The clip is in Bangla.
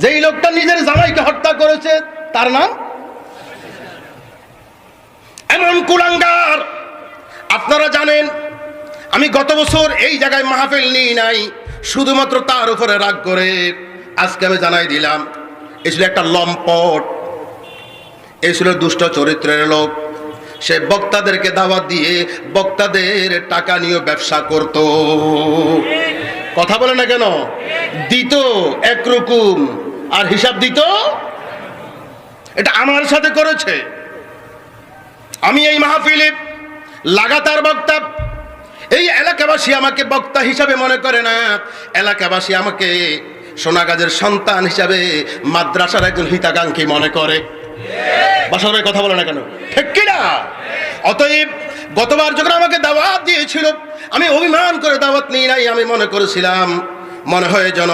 যেই লোকটা নিজের জামাইকে হত্যা করেছে, তার নাম? এমন কুলাঙ্গার। আপনারা জানেন, আমি গত বছর এই জায়গায় মাহফিল নিই নাই, শুধুমাত্র তার উপরে রাগ করে। আজকে আমি জানাই দিলাম এ ছিল একটা লম্পট। এ ছিল দুষ্ট চরিত্রের লোক। সে বক্তাদেরকে দাওয়াত দিয়ে বক্তাদের টাকা নিয়ে ব্যবসা করত। কথা বলে না কেন? দিত একরকম আর হিসাব দিত এটা আমার সাথে করেছে। আমি এই মাহফিলে লাগাতার বক্তা। এই এলাকাবাসী আমাকে বক্তা হিসাবে মনে করে না। এলাকাবাসী আমাকে সোনাগাজের সন্তান হিসাবে মাদ্রাসার একজন হিতাকাঙ্ক্ষী মনে করে। বাসার কথা বলে না কেন? ঠিক কিনা? অতএব গতবার যখন আমাকে দাওয়াত দিয়েছিল, আমি অভিমান করে দাওয়াত নিই নাই, আমি মনে করেছিলাম, মনে হয় যেন